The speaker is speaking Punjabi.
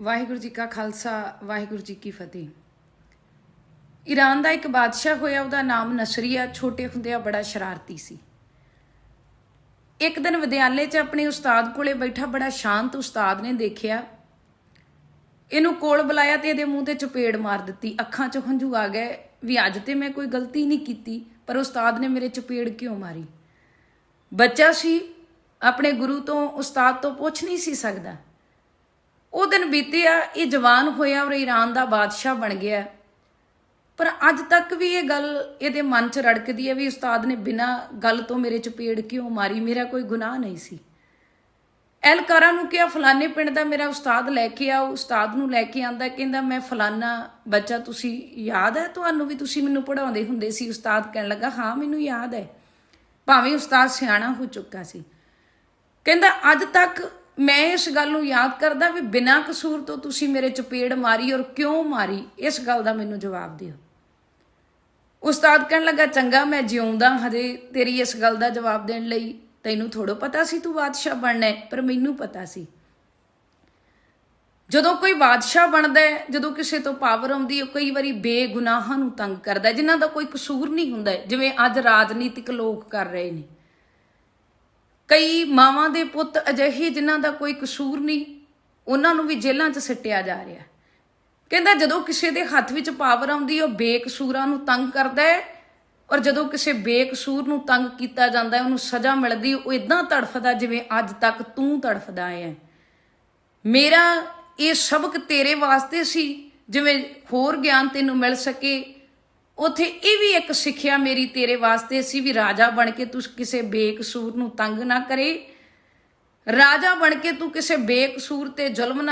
ਵਾਹਿਗੁਰੂ ਜੀ ਕਾ ਖਾਲਸਾ, ਵਾਹਿਗੁਰੂ ਜੀ ਕੀ ਫਤਿਹ। ਈਰਾਨ ਦਾ ਇੱਕ ਬਾਦਸ਼ਾਹ ਹੋਇਆ, ਉਹਦਾ ਨਾਮ ਨਸਰੀਆ, ਛੋਟੇ ਹੁੰਦਿਆਂ ਬੜਾ ਸ਼ਰਾਰਤੀ ਸੀ। ਇੱਕ ਦਿਨ ਵਿਦਿਆਲੇ 'ਚ ਆਪਣੇ ਉਸਤਾਦ ਕੋਲੇ ਬੈਠਾ ਬੜਾ ਸ਼ਾਂਤ ਉਸਤਾਦ ਨੇ ਦੇਖਿਆ, ਇਹਨੂੰ ਕੋਲ ਬੁਲਾਇਆ ਤੇ ਇਹਦੇ ਮੂੰਹ ਤੇ ਚਪੇੜ ਮਾਰ ਦਿੱਤੀ। ਅੱਖਾਂ 'ਚ ਹੰਝੂ ਆ ਗਏ ਵੀ ਅੱਜ ਤੇ ਮੈਂ ਕੋਈ ਗਲਤੀ ਨਹੀਂ ਕੀਤੀ, ਪਰ ਉਸਤਾਦ ਨੇ ਮੇਰੇ ਚਪੇੜ ਕਿਉਂ ਮਾਰੀ? ਬੱਚਾ ਸੀ, ਆਪਣੇ ਗੁਰੂ ਤੋਂ, ਉਸਤਾਦ ਤੋਂ ਪੁੱਛ ਨਹੀਂ ਸੀ ਸਕਦਾ। ਉਹ ਦਿਨ ਬੀਤਿਆ, ਇਹ ਜਵਾਨ ਹੋਇਆ ਔਰ ਈਰਾਨ ਦਾ ਬਾਦਸ਼ਾਹ ਬਣ ਗਿਆ। ਪਰ ਅੱਜ ਤੱਕ ਵੀ ਇਹ ਗੱਲ ਇਹਦੇ ਮਨ 'ਚ ਰੜਕਦੀ ਹੈ ਵੀ ਉਸਤਾਦ ਨੇ ਬਿਨਾਂ ਗੱਲ ਤੋਂ ਮੇਰੇ ਚਪੇੜ ਕਿਉਂ ਮਾਰੀ? ਮੇਰਾ ਕੋਈ ਗੁਨਾਹ ਨਹੀਂ ਸੀ। ਐਲਕਾਰਾ ਨੂੰ ਕਿਹਾ, ਫਲਾਣੇ ਪਿੰਡ ਦਾ ਮੇਰਾ ਉਸਤਾਦ ਲੈ ਕੇ ਆਓ। ਉਸਤਾਦ ਨੂੰ ਲੈ ਕੇ ਆਂਦਾ, ਕਹਿੰਦਾ, ਮੈਂ ਫਲਾਨਾ ਬੱਚਾ, ਤੁਸੀਂ ਯਾਦ ਹੈ? ਤੁਹਾਨੂੰ ਵੀ ਤੁਸੀਂ ਮੈਨੂੰ ਪੜਾਉਂਦੇ ਹੁੰਦੇ ਸੀ? ਉਸਤਾਦ ਕਹਿਣ ਲੱਗਾ, ਹਾਂ, ਮੈਨੂੰ ਯਾਦ ਹੈ। ਭਾਵੇਂ ਉਸਤਾਦ ਸਿਆਣਾ ਹੋ ਚੁੱਕਾ ਸੀ। ਕਹਿੰਦਾ, ਅੱਜ ਤੱਕ ਮੈਂ ਇਸ ਗੱਲ ਨੂੰ ਯਾਦ ਕਰਦਾ ਵੀ ਬਿਨਾਂ ਕਸੂਰ ਤੋਂ ਤੁਸੀਂ ਮੇਰੇ ਚਪੇੜ ਮਾਰੀ ਔਰ ਕਿਉਂ ਮਾਰੀ ਇਸ ਗੱਲ ਦਾ ਮੈਨੂੰ ਜਵਾਬ ਦਿਓ। ਉਸਤਾਦ ਕਹਿਣ ਲੱਗਾ ਚੰਗਾ ਮੈਂ ਜਿਉਂਦਾ ਹਜੇ ਤੇਰੀ ਇਸ ਗੱਲ ਦਾ ਜਵਾਬ ਦੇਣ ਲਈ। ਤੈਨੂੰ ਥੋੜੋ ਪਤਾ ਸੀ ਤੂੰ ਬਾਦਸ਼ਾਹ ਬਣਨਾ ਹੈ ਪਰ ਮੈਨੂੰ ਪਤਾ ਸੀ। ਜਦੋਂ ਕੋਈ ਬਾਦਸ਼ਾਹ ਬਣਦਾ ਹੈ ਜਦੋਂ ਕਿਸੇ ਤੋਂ ਪਾਵਰ ਆਉਂਦੀ ਹੈ ਉਹ ਕਈ ਵਾਰੀ ਬੇਗੁਨਾਹਾਂ ਨੂੰ ਤੰਗ ਕਰਦਾ ਹੈ, ਜਿਨ੍ਹਾਂ ਦਾ ਕੋਈ ਕਸੂਰ ਨਹੀਂ ਹੁੰਦਾ ਜਿਵੇਂ ਅੱਜ ਰਾਜਨੀਤਿਕ ਲੋਕ ਕਰ ਰਹੇ ਨੇ। ਕਈ ਮਾਵਾਂ ਦੇ ਪੁੱਤ ਅਜਿਹੇ ਜਿਨ੍ਹਾਂ ਦਾ ਕੋਈ ਕਸੂਰ ਨਹੀਂ, ਉਹਨਾਂ ਨੂੰ ਵੀ ਜੇਲ੍ਹਾਂ 'ਚ ਸਿੱਟਿਆ ਜਾ ਰਿਹਾ। ਕਹਿੰਦਾ ਜਦੋਂ ਕਿਸੇ ਦੇ ਹੱਥ ਵਿੱਚ ਪਾਵਰ ਆਉਂਦੀ, ਉਹ ਬੇਕਸੂਰਾਂ ਨੂੰ ਤੰਗ ਕਰਦਾ ਹੈ ਔਰ ਜਦੋਂ ਕਿਸੇ ਬੇਕਸੂਰ ਨੂੰ ਤੰਗ ਕੀਤਾ ਜਾਂਦਾ ਹੈ, ਉਹਨੂੰ ਸਜ਼ਾ ਮਿਲਦੀ, ਉਹ ਇਦਾਂ ਤੜਫਦਾ ਜਿਵੇਂ ਅੱਜ ਤੱਕ ਤੂੰ ਤੜਫਦਾ ਹੈ। ਮੇਰਾ ਇਹ ਸਬਕ ਤੇਰੇ ਵਾਸਤੇ ਸੀ, ਜਿਵੇਂ ਹੋਰ ਗਿਆਨ ਤੈਨੂੰ ਮਿਲ ਸਕੇ ਉਥੇ ਇਹ ਵੀ ਇੱਕ ਸਿੱਖਿਆ ਮੇਰੀ ਤੇਰੇ ਵਾਸਤੇ ਸੀ ਵੀ ਰਾਜਾ ਬਣ ਕੇ ਤੂੰ ਕਿਸੇ ਬੇਕਸੂਰ ਨੂੰ ਤੰਗ ਨਾ ਕਰੇ। ਰਾਜਾ ਬਣ ਕੇ ਤੂੰ ਕਿਸੇ ਬੇਕਸੂਰ ਤੇ ਜ਼ੁਲਮ ਨਾ